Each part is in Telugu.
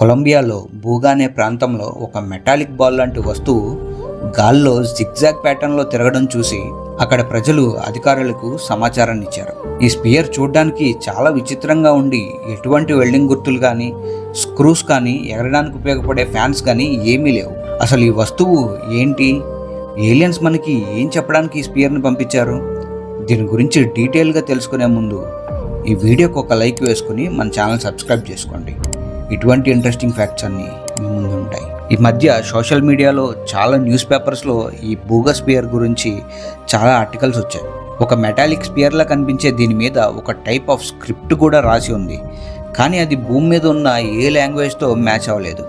కొలంబియాలో బూగా అనే ప్రాంతంలో ఒక మెటాలిక్ బాల్ లాంటి వస్తువు గాల్లో జిగ్జాగ్ ప్యాటర్న్లో తిరగడం చూసి అక్కడ ప్రజలు అధికారులకు సమాచారాన్ని ఇచ్చారు. ఈ స్పియర్ చూడడానికి చాలా విచిత్రంగా ఉండి ఎటువంటి వెల్డింగ్ గుర్తులు కానీ స్క్రూస్ కానీ ఎగరడానికి ఉపయోగపడే ఫ్యాన్స్ కానీ ఏమీ లేవు. అసలు ఈ వస్తువు ఏంటి? ఏలియన్స్ మనకి ఏం చెప్పడానికి ఈ స్పియర్ని పంపించారు? దీని గురించి డీటెయిల్గా తెలుసుకునే ముందు ఈ వీడియోకి ఒక లైక్ వేసుకుని మన ఛానల్ సబ్స్క్రైబ్ చేసుకోండి. ఇటువంటి ఇంట్రెస్టింగ్ ఫ్యాక్ట్స్ అన్నీ మీ ముందు ఉంటాయి. ఈ మధ్య సోషల్ మీడియాలో చాలా న్యూస్ పేపర్స్లో ఈ బోగస్ స్పియర్ గురించి చాలా ఆర్టికల్స్ వచ్చాయి. ఒక మెటాలిక్ స్పియర్లా కనిపించే దీని మీద ఒక టైప్ ఆఫ్ స్క్రిప్ట్ కూడా రాసి ఉంది. కానీ అది భూమి మీద ఉన్న ఏ లాంగ్వేజ్తో మ్యాచ్ అవ్వలేదు.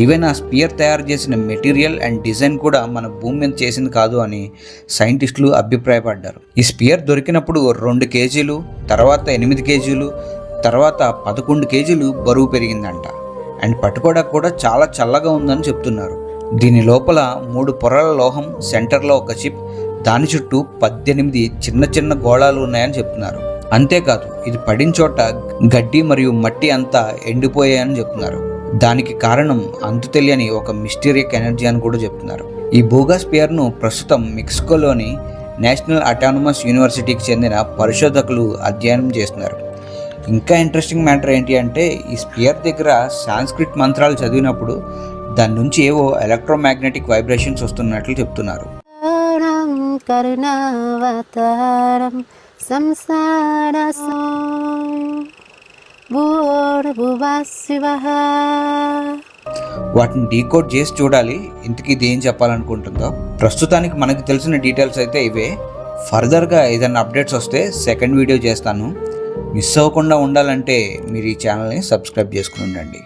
ఈవెన్ ఆ స్పియర్ తయారు చేసిన మెటీరియల్ అండ్ డిజైన్ కూడా మన భూమి మీద చేసింది కాదు అని సైంటిస్టులు అభిప్రాయపడ్డారు. ఈ స్పియర్ దొరికినప్పుడు రెండు కేజీలు తర్వాత ఎనిమిది కేజీలు తర్వాత పదకొండు కేజీలు బరువు పెరిగిందంట. అండ్ పట్టుకోవడానికి కూడా చాలా చల్లగా ఉందని చెప్తున్నారు. దీని లోపల మూడు పొరల లోహం సెంటర్లో ఒక చిప్ దాని చుట్టూ పద్దెనిమిది చిన్న చిన్న గోళాలు ఉన్నాయని చెప్తున్నారు. అంతేకాదు ఇది పడిన చోట గడ్డి మరియు మట్టి అంతా ఎండిపోయాయని చెప్తున్నారు. దానికి కారణం అంతు తెలియని ఒక మిస్టీరియక్ ఎనర్జీ అని కూడా చెప్తున్నారు. ఈ బోగాస్పియర్ను ప్రస్తుతం మెక్సికోలోని నేషనల్ అటానమస్ యూనివర్సిటీకి చెందిన పరిశోధకులు అధ్యయనం చేస్తున్నారు. ఇంకా ఇంట్రెస్టింగ్ మ్యాటర్ ఏంటి అంటే ఈ స్పియర్ దగ్గర సాంస్క్రిట్ మంత్రాలు చదివినప్పుడు దాని నుంచి ఏవో ఎలక్ట్రోమాగ్నెటిక్ వైబ్రేషన్స్ వస్తున్నట్లు చెప్తున్నారు. కరుణావతారం సంసార వాటిని డీకోడ్ చేసి చూడాలి. ఇంతకీ ఇది ఏం చెప్పాలనుకుంటుందో? ప్రస్తుతానికి మనకి తెలిసిన డీటెయిల్స్ అయితే ఇవే. ఫర్దర్గా ఏదైనా అప్డేట్స్ వస్తే సెకండ్ వీడియో చేస్తాను. మిస్ అవ్వకుండా ఉండాలంటే మీరు ఈ ఛానల్ని సబ్స్క్రైబ్ చేసుకుని ఉండండి.